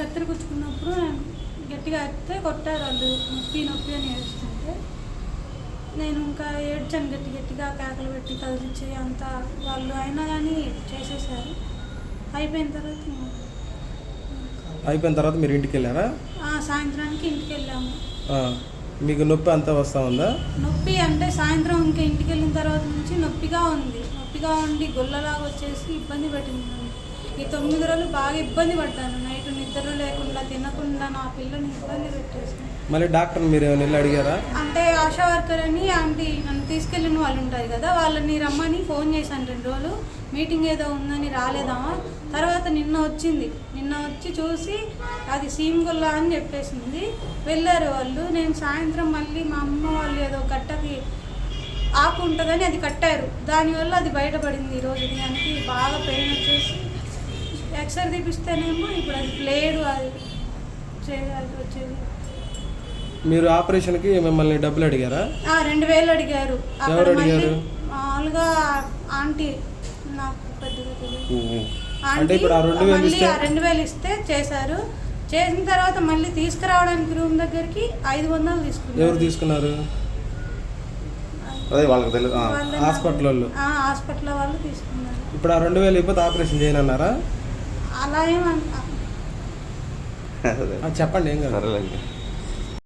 కత్తిరి గుచ్చుకున్నప్పుడు నేను గట్టిగా అరిస్తే కొట్టారు వాళ్ళు నొప్పి నొప్పి అని ఏడుస్తుంటే. నేను ఇంకా ఏడ్చాను గట్టి గట్టిగా కేకలు పెట్టి కదిలించి అంతా వాళ్ళు అయినా కానీ చేసేసారు. అయిపోయిన తర్వాత అయిపోయిన తర్వాత మీరు ఇంటికి వెళ్ళారా సాయంత్రానికి ఇంటికి వెళ్ళాము మీకు నొప్పి అంతా వస్తూ ఉందా? నొప్పి అంటే సాయంత్రం ఇంకా ఇంటికి వెళ్ళిన తర్వాత నుంచి నొప్పిగా ఉంది. నొప్పిగా ఉండి గొల్లలాగా వచ్చేసి ఇబ్బంది పెట్టింది ఈ తొమ్మిది రోజులు బాగా ఇబ్బంది పడ్డాను. నైట్ నిద్ర లేకుండా తినకుండా నా పిల్లని ఇబ్బంది పెట్టేసింది మళ్ళీ డాక్టర్ని మీరు ఏమైనా వెళ్ళి అడిగారా? అంటే ఆశా వర్కర్ అని ఆంటీ నన్ను తీసుకెళ్ళిన వాళ్ళు ఉంటారు కదా వాళ్ళని రమ్మని ఫోన్ చేశాను రెండు రోజులు. మీటింగ్ ఏదో ఉందని రాలేదామా తర్వాత నిన్న వచ్చింది. నిన్న వచ్చి చూసి అది సీమ్గొల్ల అని చెప్పేసింది. వెళ్ళారు వాళ్ళు. నేను సాయంత్రం మళ్ళీ మా అమ్మ వాళ్ళు ఏదో గట్టకి ఆకు ఉంటుందని అది కట్టారు. దానివల్ల అది బయటపడింది ఈరోజు దానికి బాగా పెయిన్ వచ్చేసి ఎక్స్రే తీపిస్తేనేమో ఇప్పుడు అది ప్లేడు అది చేయాలి వచ్చేది. మీరు ఆపరేషన్కి మిమ్మల్ని డబ్బులు అడిగారా? ఆ, రెండు వేలు అడిగారు. అక్కడ ఎవరు మళ్ళీ అడిగారు? మామూలుగా ఆంటీ నాకు పెద్దగా తెలియదు. అంటే ఆంటీ ఇప్పుడు ఆ రెండు వేలు మళ్ళీ ఇస్తే ఆ రెండు వేలు ఇస్తే చేశారు. చేసిన తర్వాత మళ్ళీ తీసుకురావడానికి రూమ్ దగ్గరికి ఐదు వందలు ఎవరు తీసుకున్నారు? తీసుకున్నారు అదే వాళ్ళకి తెలియదు ఆ. వాళ్ళ హాస్పిటల్ వాళ్ళు. ఆ, హాస్పిటల్ వాళ్ళు తీసుకున్నారు. ఇప్పుడు ఆ రెండు వేలు అయిపోతే ఆపరేషన్ చేయనన్నారా? అలా ఆ, చెప్పండి ఏం కాదు సరేలేండి